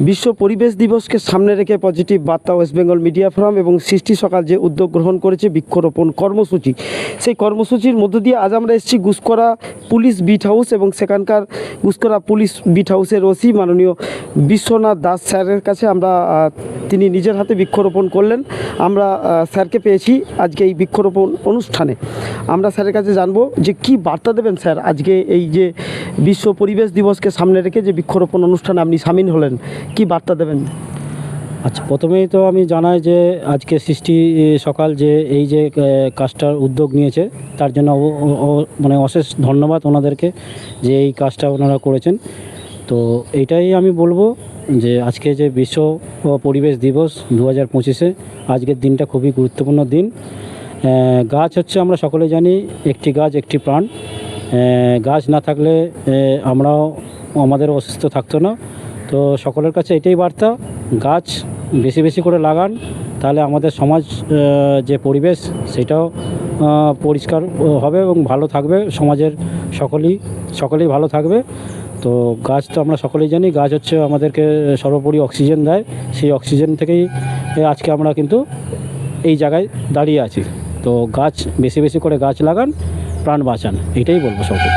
বিশ্ব পরিবেশ দিবসকে সামনে রেখে পজিটিভ বার্তা ওয়েস্ট বেঙ্গল মিডিয়া ফোরাম এবং সৃষ্টি সকাল যে উদ্যোগ গ্রহণ করেছে বৃক্ষরোপণ কর্মসূচি। সেই কর্মসূচির মধ্য দিয়ে আজ আমরা এসেছি গুসকরা পুলিশ বিট হাউস এবং সেখানকার গুসকরা পুলিশ বিট হাউসের ওসি মাননীয় বিশ্বনাথ দাস স্যারের কাছে আমরা তিনি নিজের হাতে বৃক্ষরোপণ করলেন। আমরা স্যারকে পেয়েছি আজকে এই বৃক্ষরোপণ অনুষ্ঠানে। আমরা স্যারের কাছে জানব যে কি বার্তা দেবেন স্যার আজকে এই যে বিশ্ব পরিবেশ দিবসকে সামনে রেখে যে বৃক্ষরোপণ অনুষ্ঠানে আপনি সামিল হলেন, কি বার্তা দেবেন? আচ্ছা প্রথমেই তো আমি জানাই যে আজকে সৃষ্টি সকাল যে এই যে কাজটার উদ্যোগ নিয়েছে, তার জন্য মানে অশেষ ধন্যবাদ ওনাদেরকে যে এই কাজটা ওনারা করেছেন। তো এইটাই আমি বলব যে আজকে যে বিশ্ব পরিবেশ দিবস দু হাজার পঁচিশে, আজকের দিনটা খুবই গুরুত্বপূর্ণ দিন। গাছ হচ্ছে আমরা সকলে জানি একটি গাছ, একটি প্রাণ। গাছ না থাকলে আমরাও আমাদের অসুস্থ থাকতো না। তো সকলের কাছে এটাই বার্তা, গাছ বেশি বেশি করে লাগান, তাহলে আমাদের সমাজ যে পরিবেশ সেটাও পরিষ্কার হবে এবং ভালো থাকবে। সমাজের সকলেই সকলেই ভালো থাকবে। তো গাছ তো আমরা সকলেই জানি, গাছ হচ্ছে আমাদেরকে সর্বোপরি অক্সিজেন দেয়। সেই অক্সিজেন থেকেই আজকে আমরা কিন্তু এই জায়গায় দাঁড়িয়ে আছি। তো গাছ, বেশি বেশি করে গাছ লাগান, প্রাণ বাঁচান, এটাই বলব সকল